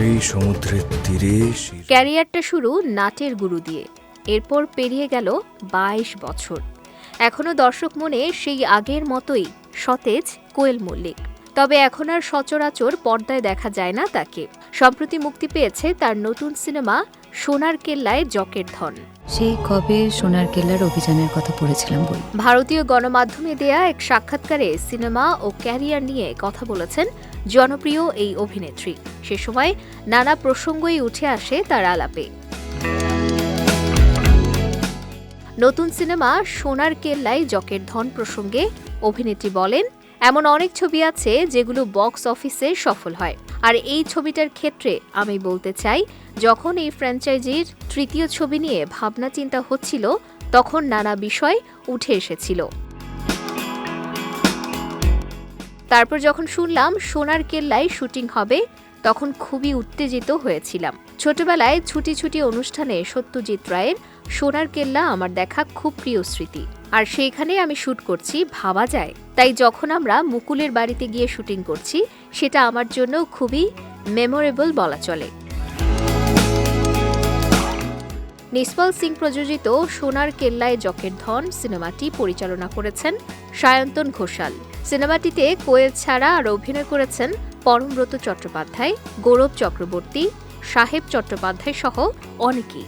সেই সমুদ্রের তীরে ক্যারিয়ারটা শুরু নাটের গুরু দিয়ে। এরপর পেরিয়ে গেল বাইশ বছর। এখনও দর্শক মনে সেই আগের মতোই সতেজ, কোয়েল মল্লিক। তবে এখন আর সচরাচর পর্দায় দেখা যায় না তাকে। সম্প্রতি মুক্তি পেয়েছে তার নতুন সিনেমা সোনার কেল্লায় জকের ধন। সেই কবে সোনার কেল্লার অভিযানের কথা পড়েছিলাম বই। ভারতীয় গণমাধ্যমে দেয়া এক সাক্ষাৎকারে সিনেমা ও ক্যারিয়ার নিয়ে কথা বলেছেন জনপ্রিয় এই অভিনেত্রী। সে সময় নানা প্রসঙ্গই উঠে আসে তার আলাপে। নতুন সিনেমা সোনার কেল্লায় জকের ধন প্রসঙ্গে অভিনেত্রী বলেন এমন অনেক ছবি আছে যেগুলো বক্স অফিসে সফল হয়। আর এই ছবিটার ক্ষেত্রে আমি বলতে চাই, যখন এই ফ্র্যাঞ্চাইজির তৃতীয় ছবি নিয়ে ভাবনা চিন্তা হচ্ছিল, তখন নানা বিষয় উঠে এসেছিল। তারপর যখন শুনলাম সোনার কেল্লায় শুটিং হবে, তখন খুবই উত্তেজিত হয়েছিলাম। ছোটবেলায় ছুটি ছুটি অনুষ্ঠানে সত্যজিৎ রায়ের সোনার কেল্লা আমার দেখা খুব প্রিয় স্মৃতি। আর সেইখানে আমি শুট করছি, ভাবা যায়। তাই যখন আমরা মুকুলের বাড়িতে গিয়ে শুটিং করছি, সেটা আমার জন্য খুবই মেমোরেবল বলা চলে। নিসপাল সিং প্রযোজিত সোনার কেল্লায় জকের ধন সিনেমাটি পরিচালনা করেছেন সায়ন্তন ঘোষাল। সিনেমাটিতে কোয়েল ছাড়া আর অভিনয় করেছেন পরমব্রত চট্টোপাধ্যায়, গৌরব চক্রবর্তী, সাহেব চট্টোপাধ্যায় সহ অনেকেই।